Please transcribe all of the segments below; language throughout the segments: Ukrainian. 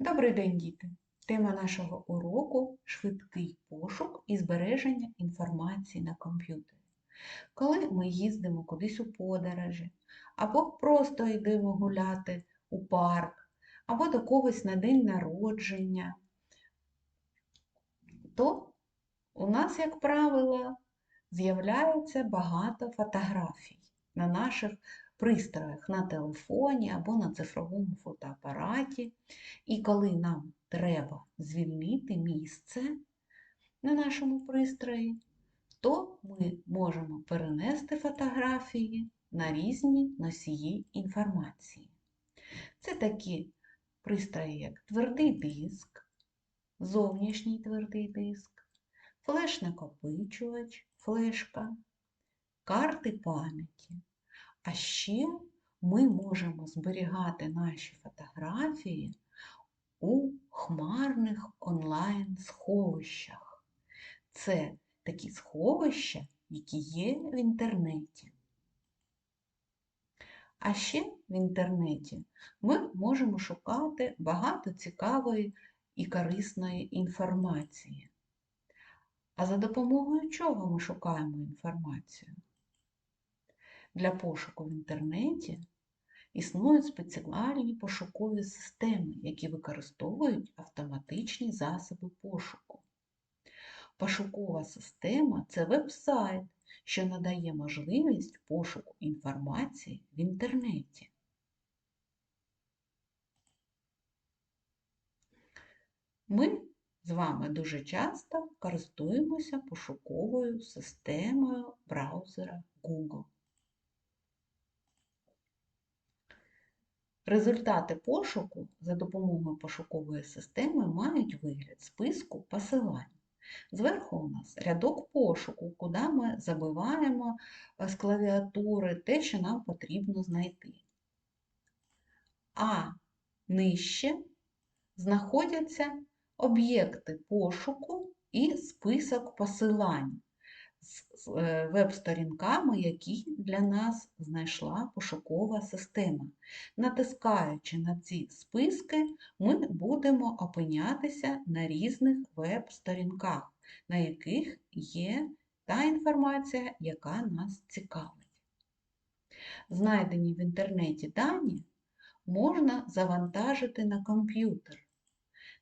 Добрий день, діти! Тема нашого уроку швидкий пошук і збереження інформації на комп'ютері. Коли ми їздимо кудись у подорожі, або просто йдемо гуляти у парк, або до когось на день народження, то у нас, як правило, з'являється багато фотографій на наших пристроях на телефоні або на цифровому фотоапараті. І коли нам треба звільнити місце на нашому пристрої, то ми можемо перенести фотографії на різні носії інформації. Це такі пристрої, як твердий диск, зовнішній твердий диск, флеш-накопичувач, флешка, карти пам'яті. А ще ми можемо зберігати наші фотографії у хмарних онлайн-сховищах. Це такі сховища, які є в інтернеті. А ще в інтернеті ми можемо шукати багато цікавої і корисної інформації. А за допомогою чого ми шукаємо інформацію? Для пошуку в інтернеті існують спеціальні пошукові системи, які використовують автоматичні засоби пошуку. Пошукова система це веб-сайт, що надає можливість пошуку інформації в інтернеті. Ми з вами дуже часто користуємося пошуковою системою браузера Google. Результати пошуку за допомогою пошукової системи мають вигляд списку посилань. Зверху у нас рядок пошуку, куди ми забиваємо з клавіатури те, що нам потрібно знайти. А нижче знаходяться об'єкти пошуку і список посилань з е, веб-сторінками, які для нас знайшла пошукова система. Натискаючи на ці списки, ми будемо опинятися на різних веб-сторінках, на яких є та інформація, яка нас цікавить. Знайдені в інтернеті дані можна завантажити на комп'ютер.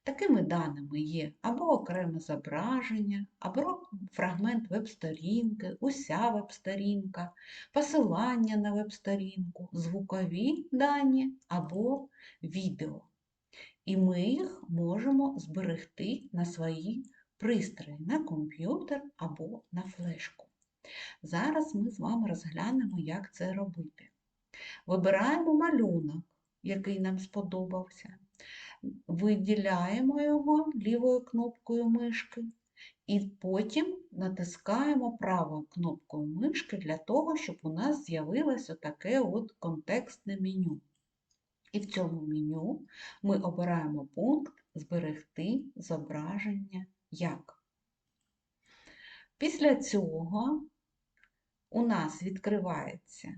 Такими даними є або окреме зображення, або фрагмент веб-сторінки, уся веб-сторінка, посилання на веб-сторінку, звукові дані або відео. І ми їх можемо зберегти на свої пристрої, на комп'ютер або на флешку. Зараз ми з вами розглянемо, як це робити. Вибираємо малюнок, який нам сподобався виділяємо його лівою кнопкою мишки і потім натискаємо правою кнопкою мишки для того, щоб у нас з'явилось таке от контекстне меню. І в цьому меню ми обираємо пункт Зберегти зображення як. Після цього у нас відкривається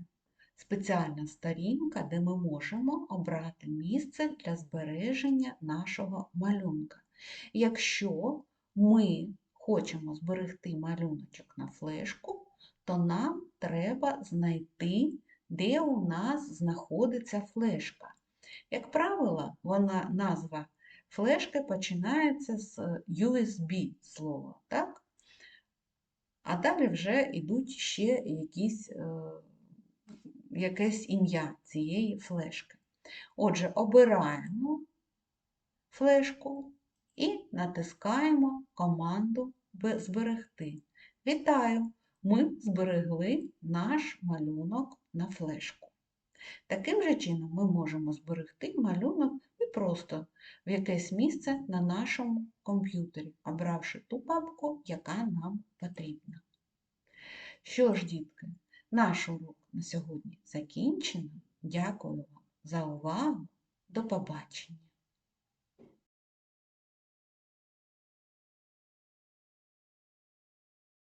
спеціальна сторінка, де ми можемо обрати місце для збереження нашого малюнка. Якщо ми хочемо зберегти малюночок на флешку, то нам треба знайти, де у нас знаходиться флешка. Як правило, вона назва флешки починається з USB слова, так? А далі вже йдуть ще якісь е, якесь ім'я цієї флешки. Отже, обираємо флешку і натискаємо команду Зберегти. Вітаю! Ми зберегли наш малюнок на флешку. Таким же чином ми можемо зберегти малюнок і просто в якесь місце на нашому комп'ютері, обравши ту папку, яка нам потрібна. Що ж, дітки, наш урок на сьогодні закінчено. Дякую вам за увагу. До побачення!